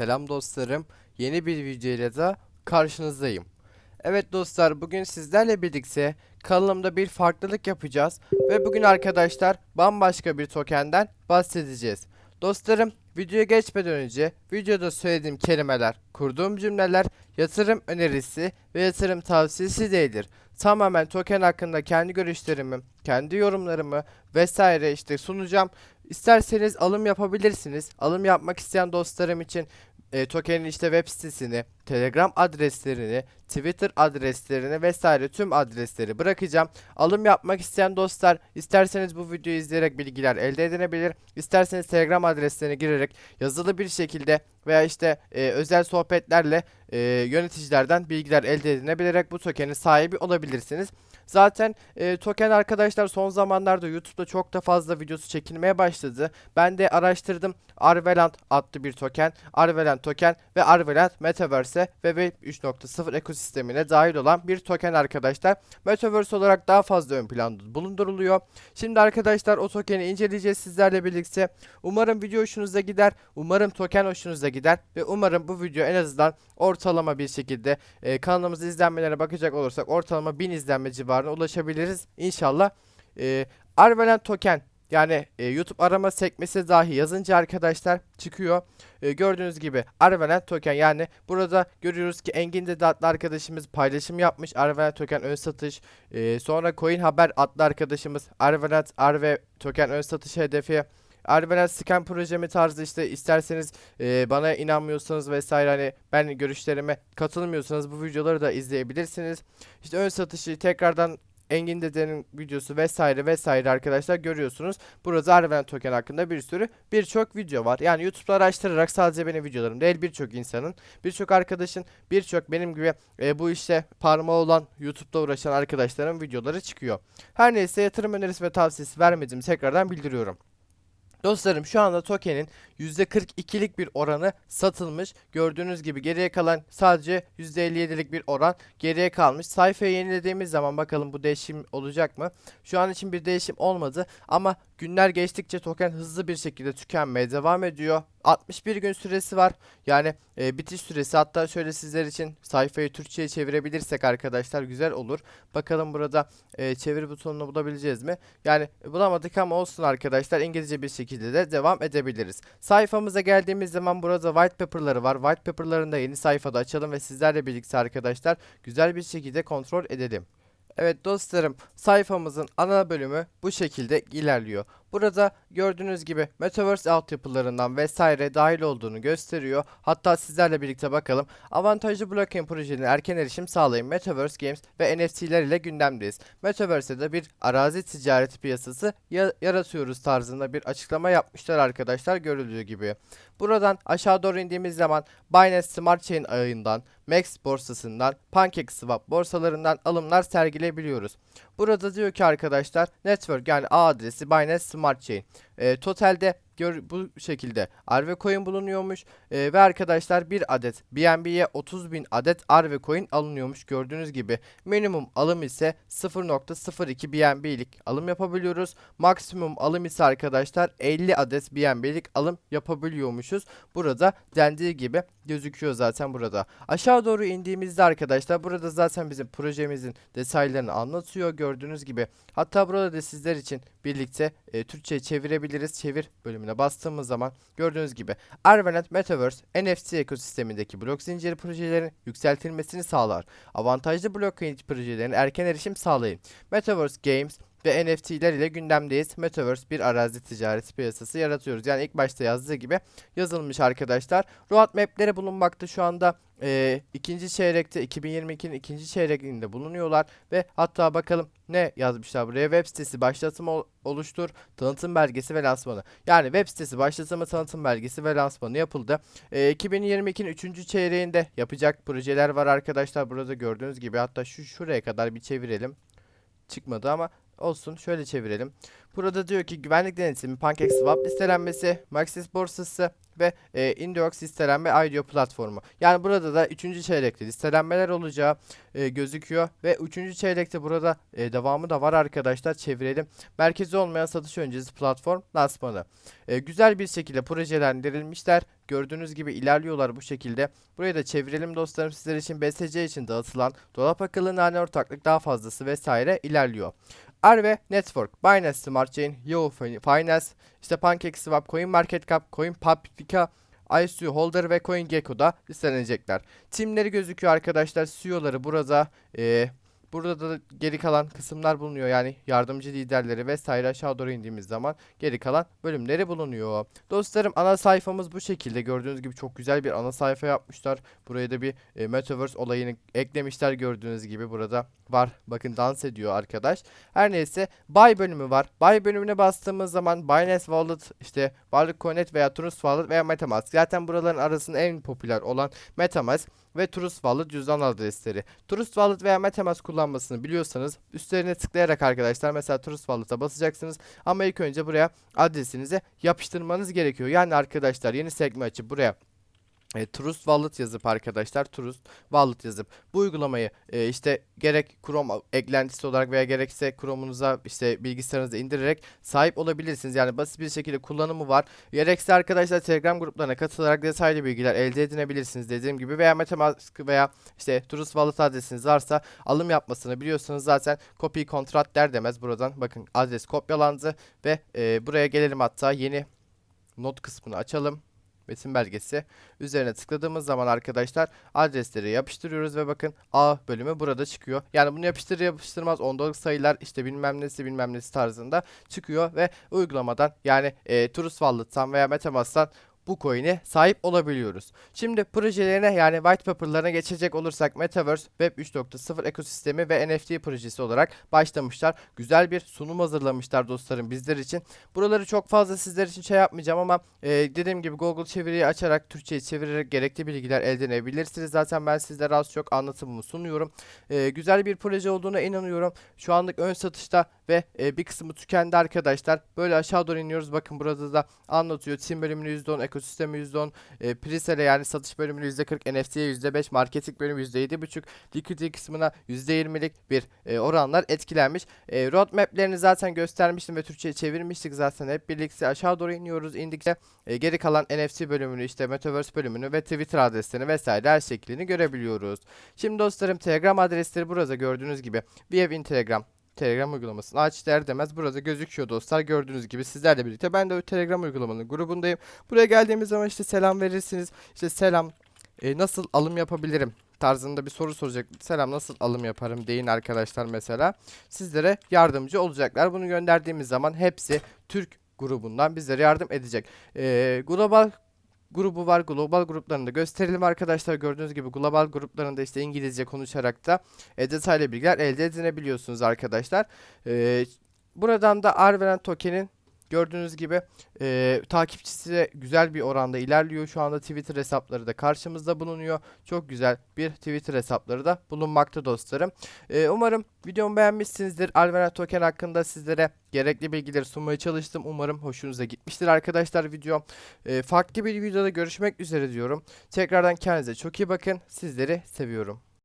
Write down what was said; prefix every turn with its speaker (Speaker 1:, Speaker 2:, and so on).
Speaker 1: Selam dostlarım. Yeni bir videoyla da karşınızdayım. Evet dostlar bugün sizlerle birlikte kanalımda bir farklılık yapacağız. Ve bugün arkadaşlar bambaşka bir tokenden bahsedeceğiz. Dostlarım videoya geçmeden önce videoda söylediğim kelimeler, kurduğum cümleler yatırım önerisi ve yatırım tavsiyesi değildir. Tamamen token hakkında kendi görüşlerimi, kendi yorumlarımı vesaire işte sunacağım. İsterseniz alım yapabilirsiniz. Alım yapmak isteyen dostlarım için e, tokenin işte web sitesini, Telegram adreslerini, Twitter adreslerini vesaire tüm adresleri bırakacağım. Alım yapmak isteyen dostlar isterseniz bu videoyu izleyerek bilgiler elde edinebilir. İsterseniz Telegram adreslerine girerek yazılı bir şekilde veya işte e, özel sohbetlerle e, yöneticilerden bilgiler elde edinebilerek bu tokenin sahibi olabilirsiniz. Zaten e, token arkadaşlar son zamanlarda YouTube'da çok da fazla videosu çekilmeye başladı. Ben de araştırdım. Arvelant adlı bir token, Arvelant token ve Arvelant Metaverse ve Web 3.0 ekosistemine dahil olan bir token arkadaşlar. Metaverse olarak daha fazla ön planda bulunduruluyor. Şimdi arkadaşlar o tokeni inceleyeceğiz sizlerle birlikte. Umarım video hoşunuza gider. Umarım token hoşunuza gider ve umarım bu video en azından ortalama bir şekilde e, kanalımızın izlenmelere bakacak olursak ortalama 1000 izlenme civarına ulaşabiliriz. İnşallah. E, Arvelant token yani e, YouTube arama sekmesi dahi yazınca arkadaşlar çıkıyor. E, gördüğünüz gibi Arvelant token yani burada görüyoruz ki Engin Dede adlı arkadaşımız paylaşım yapmış. Arvelant token ön satış. E, sonra Coin Haber adlı arkadaşımız Arvelant Arve token ön satış hedefi. Arvelant Scan projemi tarzı işte isterseniz e, bana inanmıyorsanız vesaire hani ben görüşlerime katılmıyorsanız bu videoları da izleyebilirsiniz. İşte ön satışı tekrardan Engin Dede'nin videosu vesaire vesaire arkadaşlar görüyorsunuz. Burada Arven token hakkında bir sürü birçok video var. Yani YouTube'da araştırarak sadece benim videolarım değil birçok insanın, birçok arkadaşın, birçok benim gibi e, bu işte parmağı olan YouTube'da uğraşan arkadaşların videoları çıkıyor. Her neyse yatırım önerisi ve tavsiyesi vermediğimi tekrardan bildiriyorum. Dostlarım şu anda tokenin %42'lik bir oranı satılmış. Gördüğünüz gibi geriye kalan sadece %57'lik bir oran geriye kalmış. Sayfayı yenilediğimiz zaman bakalım bu değişim olacak mı? Şu an için bir değişim olmadı ama günler geçtikçe token hızlı bir şekilde tükenmeye devam ediyor. 61 gün süresi var. Yani e, bitiş süresi hatta şöyle sizler için sayfayı Türkçe'ye çevirebilirsek arkadaşlar güzel olur. Bakalım burada e, çeviri butonunu bulabileceğiz mi? Yani e, bulamadık ama olsun arkadaşlar İngilizce bir şekilde de devam edebiliriz. Sayfamıza geldiğimiz zaman burada white paper'ları var. White paper'larını da yeni sayfada açalım ve sizlerle birlikte arkadaşlar güzel bir şekilde kontrol edelim. Evet dostlarım sayfamızın ana bölümü bu şekilde ilerliyor. Burada gördüğünüz gibi Metaverse altyapılarından vesaire dahil olduğunu gösteriyor. Hatta sizlerle birlikte bakalım. Avantajlı blockchain projelerine erken erişim sağlayın Metaverse Games ve NFT'ler ile gündemdeyiz. Metaverse'de bir arazi ticareti piyasası ya- yaratıyoruz tarzında bir açıklama yapmışlar arkadaşlar görüldüğü gibi. Buradan aşağı doğru indiğimiz zaman Binance Smart Chain ağından, Max borsasından, PancakeSwap borsalarından alımlar sergileyebiliyoruz. Burada diyor ki arkadaşlar network yani ağ adresi Binance Smart Chain. E, totalde gör, bu şekilde Arve coin bulunuyormuş E, ve arkadaşlar bir adet BNB'ye 30.000 adet Arve coin alınıyormuş gördüğünüz gibi. Minimum alım ise 0.02 BNB'lik alım yapabiliyoruz. Maksimum alım ise arkadaşlar 50 adet BNB'lik alım yapabiliyormuşuz. Burada dendiği gibi gözüküyor zaten burada. Aşağı doğru indiğimizde arkadaşlar burada zaten bizim projemizin detaylarını anlatıyor gördüğünüz gibi. Hatta burada da sizler için birlikte e, Türkçe'ye çevirebiliriz. Çevir bölümüne bastığımız zaman gördüğünüz gibi Arvenet Metaverse NFT ekosistemindeki blok zinciri projelerin yükseltilmesini sağlar. Avantajlı blockchain projelerine erken erişim sağlayın. Metaverse Games ve NFT'ler ile gündemdeyiz. Metaverse bir arazi ticareti piyasası yaratıyoruz. Yani ilk başta yazdığı gibi yazılmış arkadaşlar. Roadmap'leri bulunmakta şu anda e, ikinci çeyrekte 2022'nin ikinci çeyreğinde bulunuyorlar ve hatta bakalım ne yazmışlar buraya web sitesi başlatımı ol- oluştur tanıtım belgesi ve lansmanı yani web sitesi başlatımı tanıtım belgesi ve lansmanı yapıldı e, 2022'nin üçüncü çeyreğinde yapacak projeler var arkadaşlar burada gördüğünüz gibi hatta şu şuraya kadar bir çevirelim çıkmadı ama olsun şöyle çevirelim Burada diyor ki güvenlik denetimi, PancakeSwap listelenmesi, Maxis borsası ve e, Indiox listelenme IDO platformu. Yani burada da 3. çeyrekte listelenmeler olacağı e, gözüküyor ve 3. çeyrekte burada e, devamı da var arkadaşlar. Çevirelim. Merkezi olmayan satış öncesi platform lansmanı. E, güzel bir şekilde projelendirilmişler. Gördüğünüz gibi ilerliyorlar bu şekilde. Burayı da çevirelim dostlarım sizler için BSC için dağıtılan dolap akıllı nane ortaklık daha fazlası vesaire ilerliyor. Arve Network, Binance Smart Chain, Yahoo Finance, işte PancakeSwap, CoinMarketCap, CoinPublica, ICO Holder ve CoinGecko'da listelenecekler. Timleri gözüküyor arkadaşlar. CEO'ları burada. Ee, burada da geri kalan kısımlar bulunuyor. Yani yardımcı liderleri vesaire aşağı doğru indiğimiz zaman geri kalan bölümleri bulunuyor. Dostlarım ana sayfamız bu şekilde. Gördüğünüz gibi çok güzel bir ana sayfa yapmışlar. Buraya da bir e, Metaverse olayını eklemişler gördüğünüz gibi burada var. Bakın dans ediyor arkadaş. Her neyse Buy bölümü var. Buy bölümüne bastığımız zaman Binance Wallet, işte Varlık Connect veya Trust Wallet veya Metamask. Zaten buraların arasında en popüler olan Metamask ve Trust Wallet cüzdan adresleri. Trust Wallet veya Metamask kullanmasını biliyorsanız üstlerine tıklayarak arkadaşlar mesela Trust Wallet'a basacaksınız ama ilk önce buraya adresinizi yapıştırmanız gerekiyor. Yani arkadaşlar yeni sekme açıp buraya e, Trust Wallet yazıp arkadaşlar Trust Wallet yazıp bu uygulamayı e, işte gerek Chrome eklentisi olarak veya gerekse Chrome'unuza işte bilgisayarınıza indirerek sahip olabilirsiniz. Yani basit bir şekilde kullanımı var. Gerekse arkadaşlar Telegram gruplarına katılarak detaylı bilgiler elde edinebilirsiniz dediğim gibi veya MetaMask veya işte Trust Wallet adresiniz varsa alım yapmasını biliyorsanız zaten copy kontrat der demez buradan bakın adres kopyalandı ve e, buraya gelelim hatta yeni not kısmını açalım metin belgesi. Üzerine tıkladığımız zaman arkadaşlar adresleri yapıştırıyoruz ve bakın A bölümü burada çıkıyor. Yani bunu yapıştır yapıştırmaz ondalık sayılar işte bilmem nesi bilmem nesi tarzında çıkıyor ve uygulamadan yani e, Trust Wallet'tan veya Metamask'tan bu coin'e sahip olabiliyoruz. Şimdi projelerine yani white paper'larına geçecek olursak Metaverse Web 3.0 ekosistemi ve NFT projesi olarak başlamışlar. Güzel bir sunum hazırlamışlar dostlarım bizler için. Buraları çok fazla sizler için şey yapmayacağım ama e, dediğim gibi Google çeviriyi açarak Türkçe'ye çevirerek gerekli bilgiler elde edebilirsiniz. Zaten ben sizlere az çok anlatımımı sunuyorum. E, güzel bir proje olduğuna inanıyorum. Şu anlık ön satışta ve e, bir kısmı tükendi arkadaşlar. Böyle aşağı doğru iniyoruz. Bakın burada da anlatıyor. Team bölümünü %10, ekosistemi %10, e, presale yani satış bölümünü %40, NFT'ye %5, marketing bölümü %7.5, liquidity kısmına %20'lik bir e, oranlar etkilenmiş. E, roadmap'lerini zaten göstermiştim ve Türkçe'ye çevirmiştik zaten hep birlikte aşağı doğru iniyoruz. İndikçe e, geri kalan NFT bölümünü işte Metaverse bölümünü ve Twitter adreslerini vesaire her şeklini görebiliyoruz. Şimdi dostlarım Telegram adresleri burada gördüğünüz gibi. View Telegram, Telegram uygulamasını aç der demez burada gözüküyor dostlar. Gördüğünüz gibi sizlerle birlikte ben de Telegram uygulamanın grubundayım. Buraya geldiğimiz zaman işte selam verirsiniz. İşte selam e, nasıl alım yapabilirim tarzında bir soru soracak. Selam nasıl alım yaparım deyin arkadaşlar mesela. Sizlere yardımcı olacaklar. Bunu gönderdiğimiz zaman hepsi Türk grubundan bizlere yardım edecek. E, global grubu var. Global gruplarını da gösterelim arkadaşlar. Gördüğünüz gibi global gruplarında işte İngilizce konuşarak da e, detaylı bilgiler elde edinebiliyorsunuz arkadaşlar. E, buradan da Arveren token'in gördüğünüz gibi e, takipçisi de güzel bir oranda ilerliyor. Şu anda Twitter hesapları da karşımızda bulunuyor. Çok güzel bir Twitter hesapları da bulunmakta dostlarım. E, umarım videomu beğenmişsinizdir. Alveren token hakkında sizlere gerekli bilgileri sunmaya çalıştım. Umarım hoşunuza gitmiştir arkadaşlar video. E, farklı bir videoda görüşmek üzere diyorum. Tekrardan kendinize çok iyi bakın. Sizleri seviyorum.